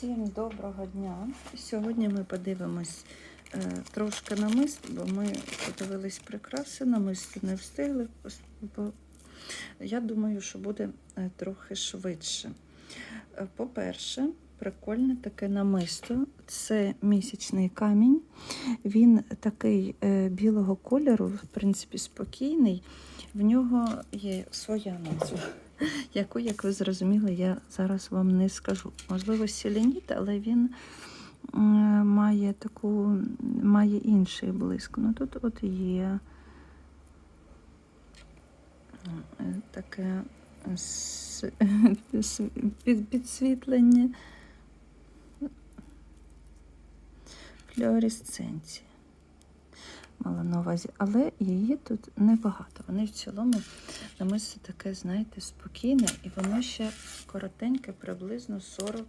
Всім доброго дня. Сьогодні ми подивимось е, трошки намист, бо ми подивились прикраси, намисти не встигли. бо Я думаю, що буде е, трохи швидше. Е, По-перше, прикольне таке намисто. Це місячний камінь. Він такий е, білого кольору, в принципі, спокійний. В нього є своя назва яку, як ви зрозуміли, я зараз вам не скажу. Можливо, селеніт, але він має таку, має інший блиск. Ну тут от є е, таке підсвітлення флюоресценції. Мала на увазі, але її тут небагато. Вони в цілому намисто таке, знаєте, спокійне, і воно ще коротеньке, приблизно 40,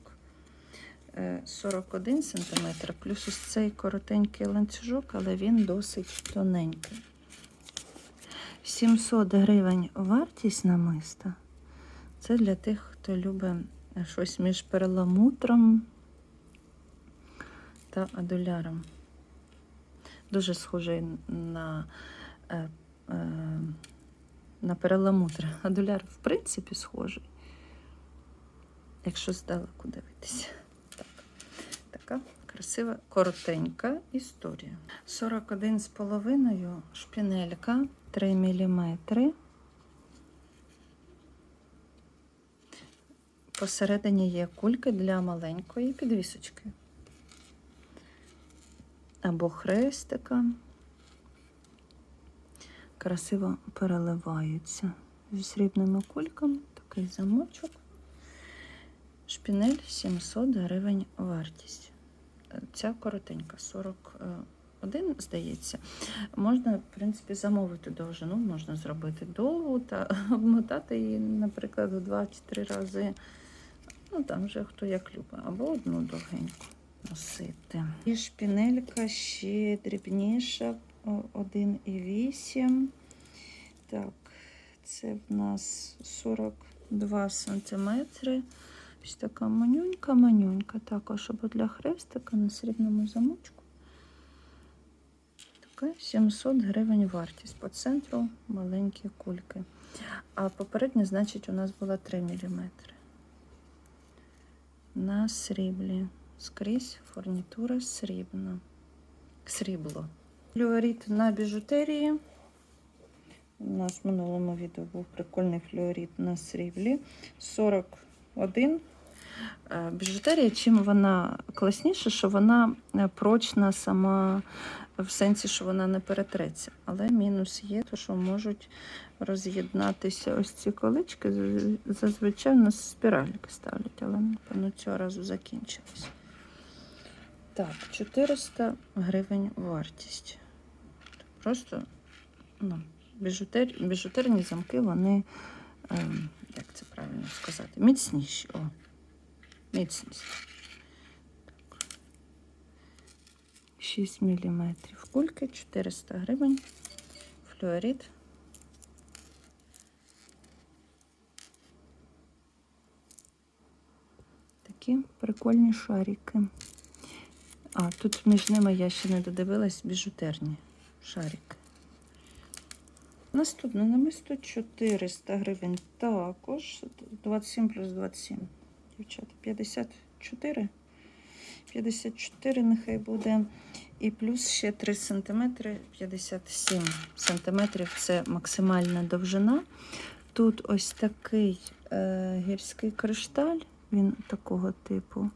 е, 41 см, плюс ось цей коротенький ланцюжок, але він досить тоненький. 700 гривень вартість намиста. Це для тих, хто любить щось між перламутром та адуляром. Дуже схожий на, е, е, на перламутр. Адуляр, в принципі, схожий. Якщо здалеку дивитися. Так. Така красива, коротенька історія. 41,5 шпінелька 3 мм. Посередині є кульки для маленької підвісочки або хрестика. Красиво переливаються зі срібними кульками. Такий замочок. Шпінель 700 гривень вартість. Ця коротенька, 41, здається. Можна, в принципі, замовити довжину, можна зробити довгу та обмотати її, наприклад, в 2 чи 3 рази. Ну, там вже хто як любить, або одну довгеньку носити. І шпінелька ще дрібніша, 1,8. Так, це в нас 42 сантиметри. Ось така манюнька-манюнька. Також або для хрестика на срібному замочку. Така 700 гривень вартість. По центру маленькі кульки. А попередня, значить, у нас була 3 мм. На сріблі. Скрізь фурнітура срібна. Срібло. Флюорит на біжутерії. У нас в минулому відео був прикольний флюорит на сріблі. 41. Е, Біжутерія, чим вона класніша, що вона е, прочна сама в сенсі, що вона не перетреться. Але мінус є, то що можуть роз'єднатися ось ці колички. Зазвичай у нас спіральки ставлять, але напевно цього разу закінчились. Так, 400 гривень вартість. Просто ну, біжутер, біжутерні замки, вони, ем, як це правильно сказати, міцніші. О, міцність. Так. 6 мм кульки, 400 гривень. Флюорит. Такі прикольні шарики. А, тут між ними я ще не додивилась біжутерні шарики. Наступне намисто 400 гривень. Також 27 плюс 27. Дівчата, 54. 54 нехай буде. І плюс ще 3 см, 57 см це максимальна довжина. Тут ось такий е, гірський кришталь, він такого типу.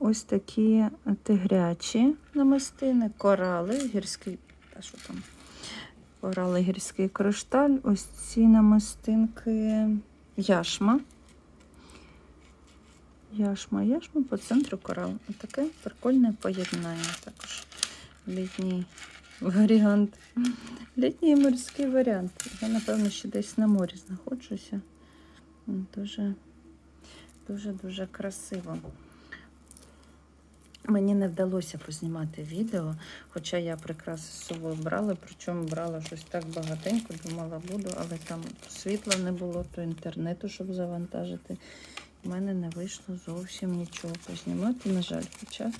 Ось такі тигрячі намистини, корали, гірський, та що там, корали, гірський кришталь, ось ці намистинки яшма. Яшма, яшма по центру корал. Таке прикольне поєднання також. Літній варіант. Літній морський варіант. Я, напевно, ще десь на морі знаходжуся. Дуже, дуже, дуже красиво. Мені не вдалося познімати відео, хоча я прикраси з собою брала, причому брала щось так багатенько, думала буду, але там світла не було, то інтернету, щоб завантажити в мене не вийшло зовсім нічого познімати, на жаль. Хоча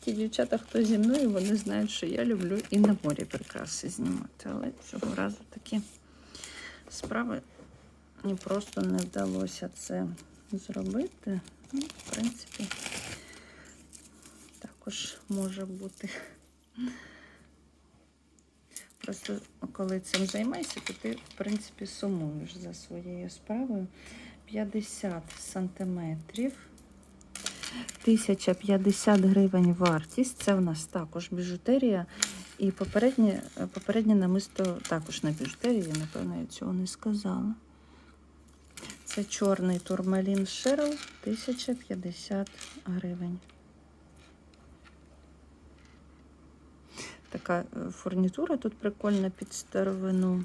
ті дівчата, хто зі мною, вони знають, що я люблю і на морі прикраси знімати. Але цього разу такі справи мені просто не вдалося це зробити. Ну, в принципі, також може бути. Просто коли цим займаєшся, то ти, в принципі, сумуєш за своєю справою. 50 сантиметрів. 1050 гривень вартість. Це в нас також біжутерія. І попереднє, попереднє намисто також на біжутерії, напевно, я цього не сказала. Це чорний турмалін Шерл 1050 гривень. Така е, фурнітура тут прикольна під старовину.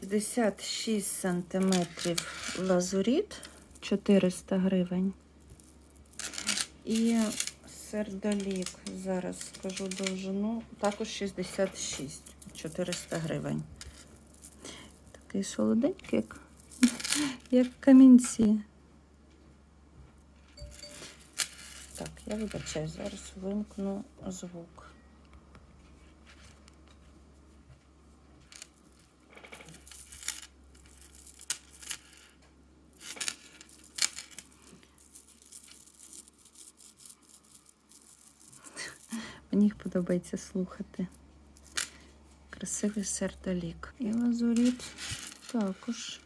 56 сантиметрів лазуріт 400 гривень. І сердолік, зараз скажу довжину, також 66, 400 гривень. Такий солоденький, як, камінці. Я вибачаю, зараз вимкну звук. Мені їх подобається слухати. Красивий сердолік. І лазуріт також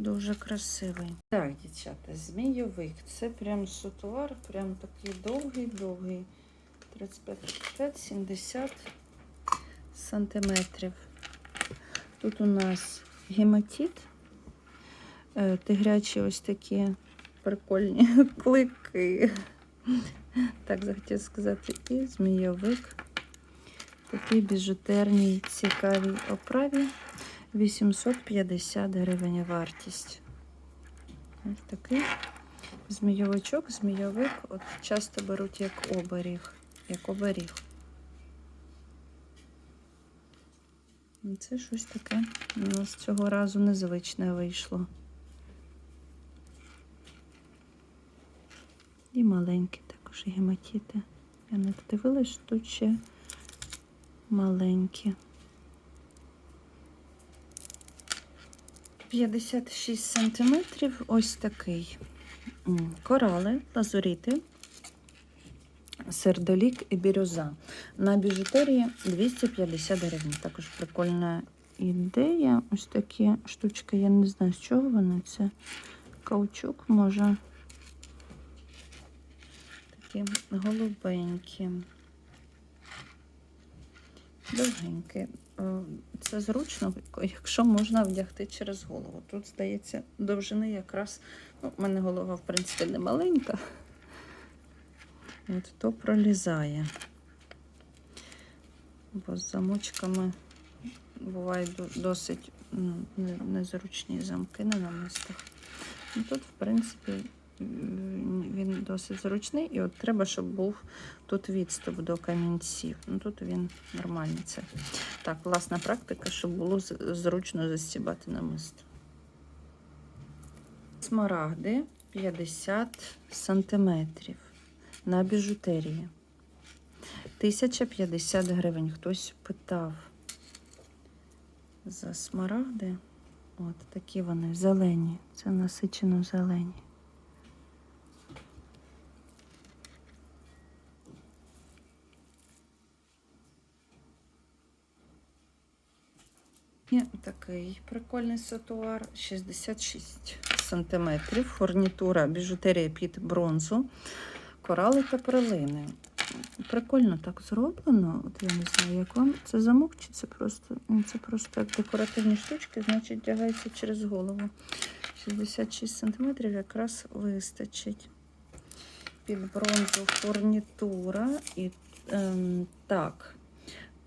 дуже красивий. Так, дівчата, змійовик. Це прям сутуар, прям такий довгий-довгий. 35-70 сантиметрів. Тут у нас гематит. Е, Тигрячі ось такі прикольні клики. Так захотів сказати, і змійовик. Такий біжутерній цікавій оправі. 850 гривень вартість. Ось такий змійовичок, змійовик. От часто беруть як оберіг. Як оберіг. Це щось таке. У нас цього разу незвичне вийшло. І маленькі також гематіти. Я не дивилась, тут ще маленькі. 56 сантиметрів. Ось такий. Корали, лазуріти, сердолік і бірюза. На біжутерії 250 гривень. Також прикольна ідея. Ось такі штучки, я не знаю, з чого вони. Це каучук, може. Такі голубенькі. Довгенькі. Е, Це зручно, якщо можна вдягти через голову. Тут, здається, довжини якраз. Ну, у мене голова, в принципі, не маленька. От то пролізає. Бо з замочками бувають досить ну, незручні замки на намистах. Ну, Тут, в принципі, він досить зручний, і от треба, щоб був тут відступ до камінців. Ну тут він нормальний. Це так, власна практика, щоб було зручно застібати намисто. Смарагди 50 сантиметрів на біжутерії. 1050 гривень. Хтось питав за смарагди. От такі вони зелені. Це насичено зелені. І такий прикольний сатуар 66 сантиметрів. Фурнітура біжутерія під бронзу, корали та перлини. Прикольно так зроблено. От я не знаю, як вам це замок, чи це просто це просто як декоративні штучки, значить тягається через голову. 66 сантиметрів якраз вистачить. Під бронзу фурнітура. І ем, так,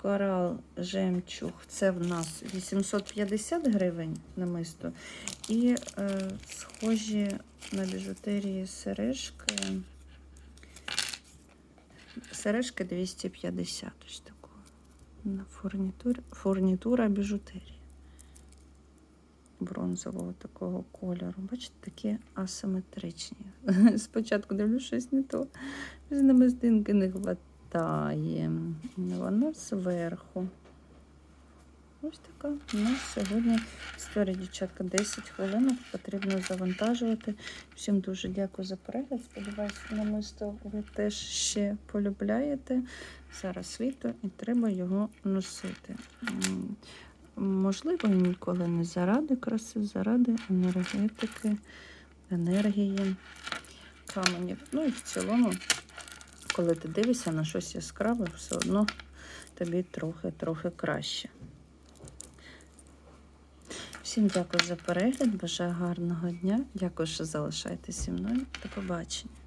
корал жемчуг. Це в нас 850 гривень намисто. І е, схожі на біжутерії сережки. Сережки 250 ось таку. На фурнітур, фурнітура біжутерії. бронзового такого кольору. Бачите, такі асиметричні. Спочатку дивлюсь щось не то. З намистинки не хватає. Вона зверху. Ось така. У нас сьогодні історія, дівчатка, 10 хвилин потрібно завантажувати. Всім дуже дякую за перегляд. Сподіваюся, намисто ви теж ще полюбляєте. Зараз літо і треба його носити. Можливо, ніколи не заради краси, заради енергетики, енергії каменів. Ну і в цілому, коли ти дивишся на щось яскраве, все одно тобі трохи-трохи краще. Всім дякую за перегляд, бажаю гарного дня. Дякую, що залишаєтеся зі мною. До побачення.